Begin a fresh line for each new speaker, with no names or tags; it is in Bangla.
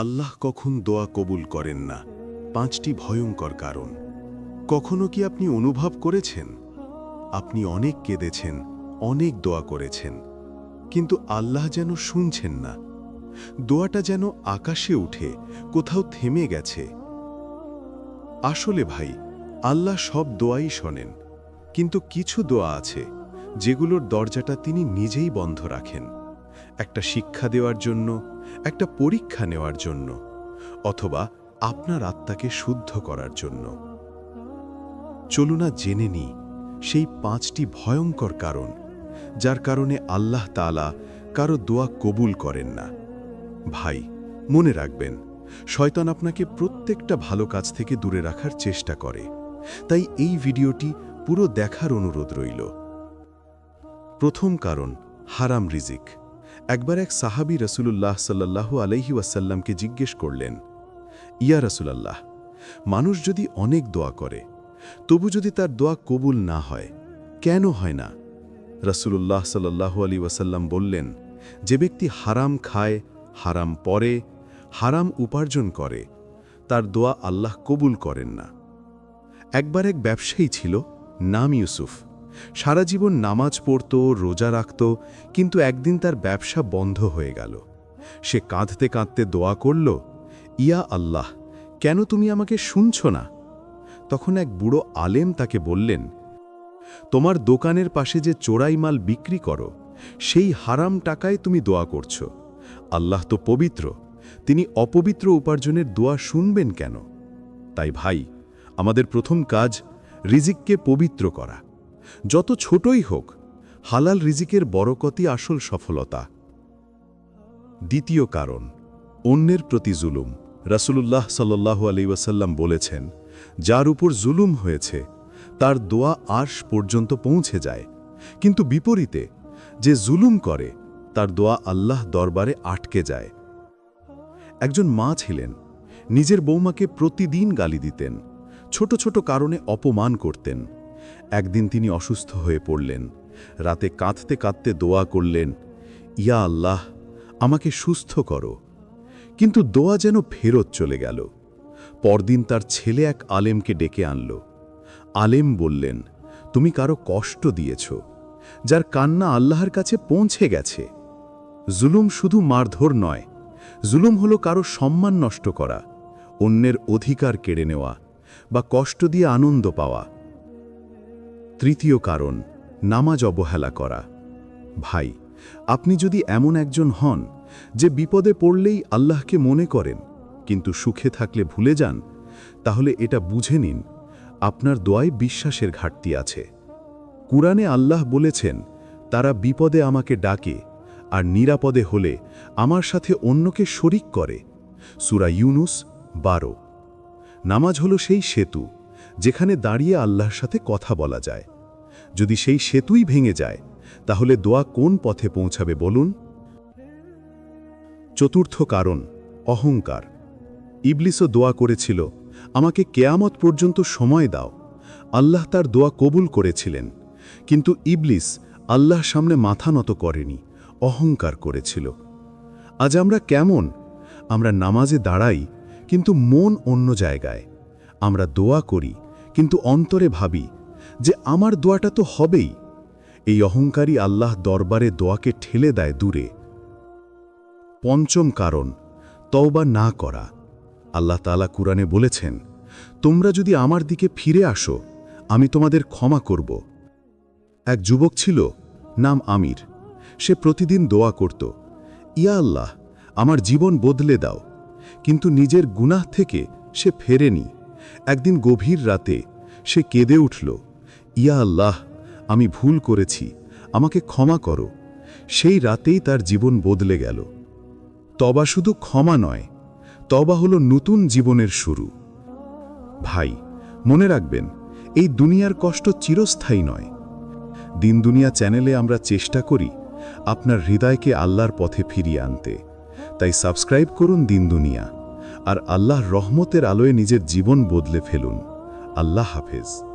আল্লাহ কখন দোয়া কবুল করেন না, পাঁচটি ভয়ঙ্কর কারণ। কখনো কি আপনি অনুভব করেছেন? আপনি অনেক কেঁদেছেন, অনেক দোয়া করেছেন, কিন্তু আল্লাহ যেন শুনছেন না। দোয়াটা যেন আকাশে উঠে, কোথাও থেমে গেছে। আসলে ভাই, আল্লাহ সব দোয়াই শোনেন, কিন্তু কিছু দোয়া আছে, যেগুলোর দরজাটা তিনি নিজেই বন্ধ রাখেন। একটা শিক্ষা দেওয়ার জন্য একটা পরীক্ষা নেওয়ার জন্য, অথবা আপনার আত্মাকে শুদ্ধ করার জন্য। চলুনা জেনে নি সেই পাঁচটি ভয়ঙ্কর কারণ, যার কারণে আল্লাহ তাআলা কারও দোয়া কবুল করেন না। ভাই, মনে রাখবেন, শয়তান আপনাকে প্রত্যেকটা ভালো কাজ থেকে দূরে রাখার চেষ্টা করে। তাই এই ভিডিওটি পুরো দেখার অনুরোধ রইল। প্রথম কারণ, হারাম রিজিক। একবার এক সাহাবি রসুলুল্লাহ সাল্লাল্লাহু আলাইহি ওয়াসাল্লামকে জিজ্ঞেস করলেন, ইয়া রসুলাল্লাহ, মানুষ যদি অনেক দোয়া করে, তবু যদি তার দোয়া কবুল না হয়, কেন হয় না? রসুলুল্লাহ সাল্লাল্লাহু আলী ওয়াসাল্লাম বললেন, যে ব্যক্তি হারাম খায়, হারাম পরে হারাম উপার্জন করে, তার দোয়া আল্লাহ কবুল করেন না। একবার এক ব্যবসায়ী ছিল, নাম ইউসুফ। সারা জীবন নামাজ পড়ত, রোজা রাখত, কিন্তু একদিন তার ব্যবসা বন্ধ হয়ে গেল। সে কাঁদতে কাঁদতে দোয়া করল, ইয়া আল্লাহ, কেন তুমি আমাকে শুনছ না? তখন এক বুড়ো আলেম তাকে বললেন, তোমার দোকানের পাশে যে চোরাই মাল বিক্রি করো, সেই হারাম টাকায় তুমি দোয়া করছ। আল্লাহ তো পবিত্র, তিনি অপবিত্র উপার্জনের দোয়া শুনবেন কেন? তাই ভাই, আমাদের প্রথম কাজ রিজিককে পবিত্র করা। যত ছোটই হোক, হালাল রিজিকের বরকতই আসল সফলতা। দ্বিতীয় কারণ, অন্যের প্রতি জুলুম। রাসূলুল্লাহ আলী ওয়াসাল্লাম বলেছেন, যার উপর জুলুম হয়েছে, তার দোয়া আর্শ পর্যন্ত পৌঁছে যায়। কিন্তু বিপরীতে, যে জুলুম করে, তার দোয়া আল্লাহ দরবারে আটকে যায়। একজন মা ছিলেন, নিজের বৌমাকে প্রতিদিন গালি দিতেন, ছোট ছোট কারণে অপমান করতেন। একদিন তিনি অসুস্থ হয়ে পড়লেন। রাতে কাঁদতে কাঁদতে দোয়া করলেন, ইয়া আল্লাহ, আমাকে সুস্থ করো। কিন্তু দোয়া যেন ফেরত চলে গেল। পরদিন তার ছেলে এক আলেমকে ডেকে আনল। আলেম বললেন, তুমি কারও কষ্ট দিয়েছ, যার কান্না আল্লাহর কাছে পৌঁছে গেছে। জুলুম শুধু মারধর নয়, জুলুম হলো কারও সম্মান নষ্ট করা, অন্যের অধিকার কেড়ে নেওয়া বা কষ্ট দিয়ে আনন্দ পাওয়া। তৃতীয় কারণ, নামাজ অবহেলা করা। ভাই, আপনি যদি এমন একজন হন, যে বিপদে পড়লেই আল্লাহকে মনে করেন, কিন্তু সুখে থাকলে ভুলে যান, তাহলে এটা বুঝে নিন, আপনার দোয়ায় বিশ্বাসের ঘাটতি আছে। কুরআনে আল্লাহ বলেছেন, তারা বিপদে আমাকে ডাকে, আর নিরাপদে হলে আমার সাথে অন্যকে শরিক করে। সুরা ইউনুস, বারো। নামাজ হলো সেই সেতু, যেখানে দাঁড়িয়ে আল্লাহর সাথে কথা বলা যায়। যদি সেই সেতুই ভেঙে যায়, তাহলে দোয়া কোন পথে পৌঁছাবে বলুন? চতুর্থ কারণ, অহংকার। ইবলিসও দোয়া করেছিল, আমাকে কেয়ামত পর্যন্ত সময় দাও। আল্লাহ তার দোয়া কবুল করেছিলেন। কিন্তু ইবলিস আল্লাহ সামনে মাথা নত করেনি, অহংকার করেছিল। আজ আমরা কেমন? আমরা নামাজে দাঁড়াই, কিন্তু মন অন্য জায়গায়। আমরা দোয়া করি, কিন্তু অন্তরে ভাবি যে আমার দোয়াটা তো হবেই। এই অহংকারী আল্লাহ দরবারে দোয়াকে ঠেলে দেয় দূরে। পঞ্চম কারণ, তওবা না করা। আল্লাহ তালা কুরআনে বলেছেন, তোমরা যদি আমার দিকে ফিরে আসো, আমি তোমাদের ক্ষমা করব। এক যুবক ছিল, নাম আমির। সে প্রতিদিন দোয়া করত, ইয়া আল্লাহ, আমার জীবন বদলে দাও। কিন্তু নিজের গুনাহ থেকে সে ফেরেনি। একদিন গভীর রাতে সে কেঁদে উঠল। ইয়া আল্লাহ, আমি ভুল করেছি, আমাকে ক্ষমা করো। সেই রাতেই তার জীবন বদলে গেল। তবা শুধু ক্ষমা নয়, তবা হলো নতুন জীবনের শুরু। ভাই, মনে রাখবেন, এই দুনিয়ার কষ্ট চিরস্থায়ী নয়। দিন দুনিয়া চ্যানেলে আমরা চেষ্টা করি আপনার হৃদয়কে আল্লাহর পথে ফিরিয়ে আনতে। তাই সাবস্ক্রাইব করুন দিন দুনিয়া, আর আল্লাহর রহমতের আলোয় নিজের জীবন বদলে ফেলুন। আল্লাহ হাফেজ।